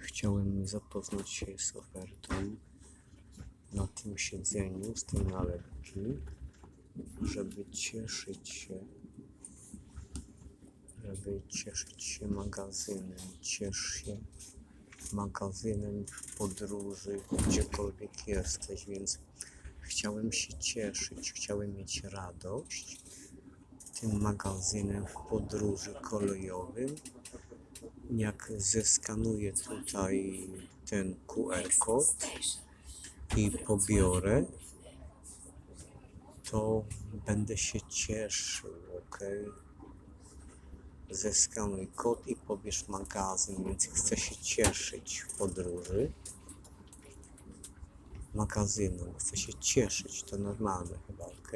Chciałem zapoznać się z ofertą na tym siedzeniu, z tej nalepki, żeby cieszyć się, żeby cieszyć się magazynem. Ciesz się magazynem w podróży, gdziekolwiek jesteś, więc chciałem się cieszyć, chciałem mieć radość tym magazynem w podróży kolejowym. Jak zeskanuję tutaj ten QR kod i pobiorę, to będę się cieszył, ok? Zeskanuj kod i pobierz magazyn, więc chcę się cieszyć w podróży magazynem. Chcę się cieszyć, to normalne chyba, ok?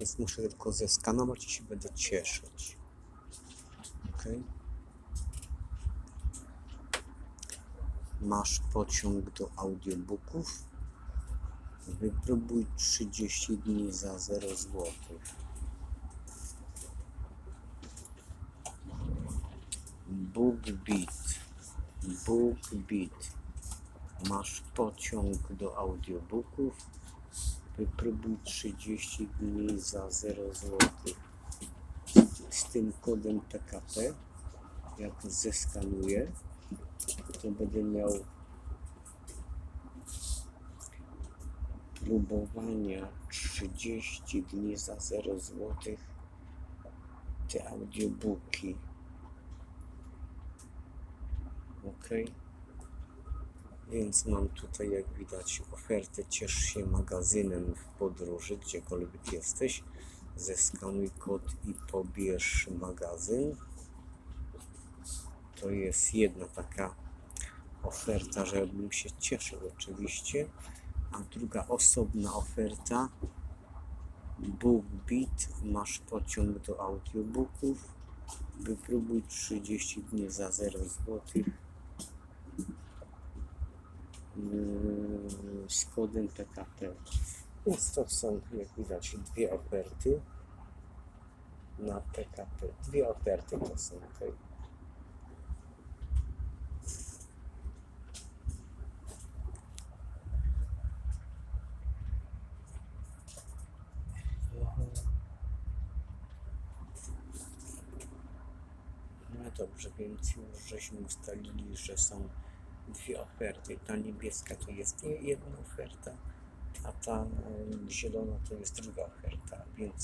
Więc muszę tylko zeskanować i się będę cieszyć. Ok? Masz pociąg do audiobooków? Wypróbuj 30 dni za 0 zł. BookBeat. BookBeat. Masz pociąg do audiobooków? Wypróbuj 30 dni za 0 zł. Z tym kodem PKP, jak zeskanuję, to będę miał próbowania 30 dni za 0 zł te audiobooki. Ok. Więc mam tutaj, jak widać, ofertę Ciesz się magazynem w podróży, gdziekolwiek jesteś. Zeskanuj kod i pobierz magazyn. To jest jedna taka oferta, żebym się cieszył oczywiście. A druga osobna oferta BookBeat. Masz pociąg do audiobooków. Wypróbuj 30 dni za 0 zł. Yy, z kodem PKP. Więc to są, jak widać, dwie oferty na PKP. Dwie oferty to są, ok? No dobrze, więc już żeśmy ustalili, że są dwie oferty. Ta niebieska to jest jedna oferta, a ta e, zielona to jest druga oferta, więc